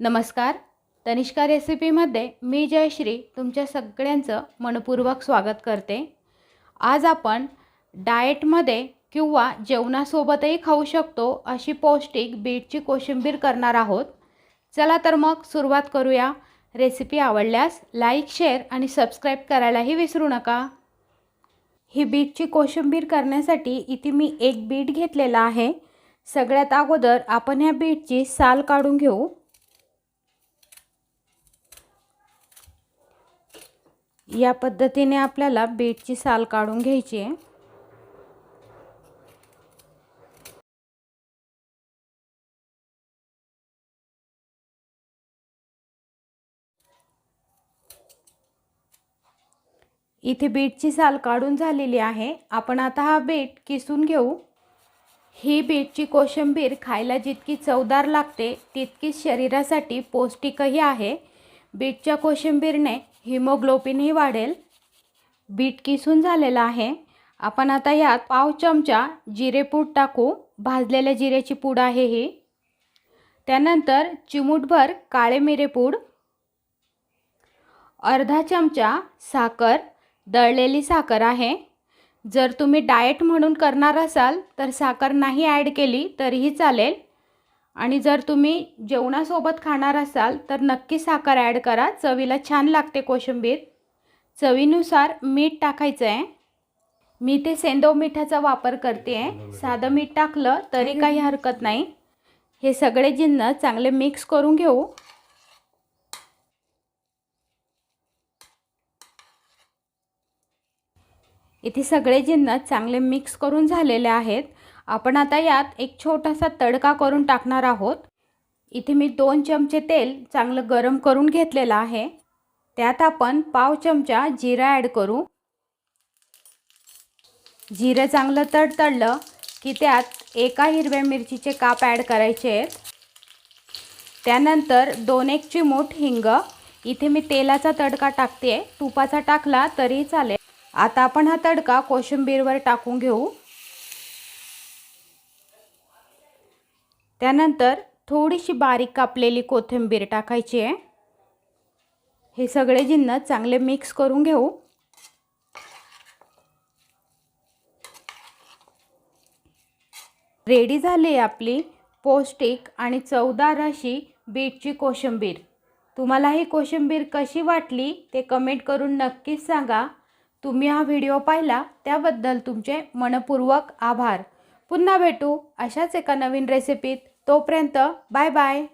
नमस्कार. तनिष्का रेसिपीमध्ये मी जयश्री तुमच्या सगळ्यांचं मनपूर्वक स्वागत करते. आज आपण डाएटमध्ये किंवा जेवणासोबतही खाऊ शकतो अशी पौष्टिक बीटची कोशिंबीर करणार आहोत. चला तर मग सुरुवात करूया. रेसिपी आवडल्यास लाईक शेअर आणि सबस्क्राईब करायलाही विसरू नका. ही बीटची कोशिंबीर करण्यासाठी इथे मी एक बीट घेतलेला आहे. सगळ्यात अगोदर आपण ह्या बीटची साल काढून घेऊ. या पद्धतीने आपल्याला बीटची साल काढून घ्यायची आहे. इथे बीटची साल काढून झालेली आहे. आपण आता हा बीट किसून घेऊ. ही बीटची कोशिंबीर खायला जितकी चवदार लागते तितकीच शरीरासाठी पौष्टिकही आहे. बीटच्या कोशिंबीरने हिमोग्लोबिनही वाढेल. बीट किसून झालेला आहे. आपण आता यात पाव चमचा जिरेपूड टाकू. भाजलेल्या जिरेची पूड आहे ही. त्यानंतर चिमूटभर काळे मिरेपूड अर्धा चमचा साखर दळलेली साखर आहे. जर तुम्ही डाएट म्हणून करणार असाल तर साखर नाही ॲड केली तरीही चालेल. आणि जर तुम्ही जेवणासोबत खाणार असाल तर नक्की साखर ॲड करा. चवीला छान लागते कोशिंबीर. चवीनुसार मीठ टाकायचं आहे मी ते सेंदव मिठाचा वापर करते. आहे साधं मीठ टाकलं तरी काही हरकत नाही. हे सगळे जिन्नस चांगले मिक्स करून घेऊ. इथे सगळे जिन्नस चांगले मिक्स करून झालेले आहेत. आपण आता यात एक छोटासा तडका करून टाकणार आहोत. इथे मी दोन चमचे तेल चांगलं गरम करून घेतलेलं आहे. त्यात आपण पाव चमचा जिरा ॲड करू. जिरं चांगलं तडतडलं की त्यात एका हिरव्या मिरचीचे काप ॲड करायचे आहेत. त्यानंतर दोन एक चिमूट हिंग. इथे मी तेलाचा तडका टाकते तुपाचा टाकला तरी चालेल. आता आपण हा तडका कोशिंबीरवर टाकून घेऊ. त्यानंतर थोडीशी बारीक कापलेली कोथिंबीर टाकायची आहे. हे सगळे जिन्नस चांगले मिक्स करून घेऊ. रेडी झाली आहे आपली पौष्टिक आणि चवदार अशी बीटची कोशिंबीर. तुम्हाला ही कोशिंबीर कशी वाटली ते कमेंट करून नक्कीच सांगा. तुम्ही हा व्हिडिओ पाहिला त्याबद्दल तुमचे मनपूर्वक आभार. पुन्हा भेटू अशाच एका नवीन रेसिपीत तोपर्यंत बाय बाय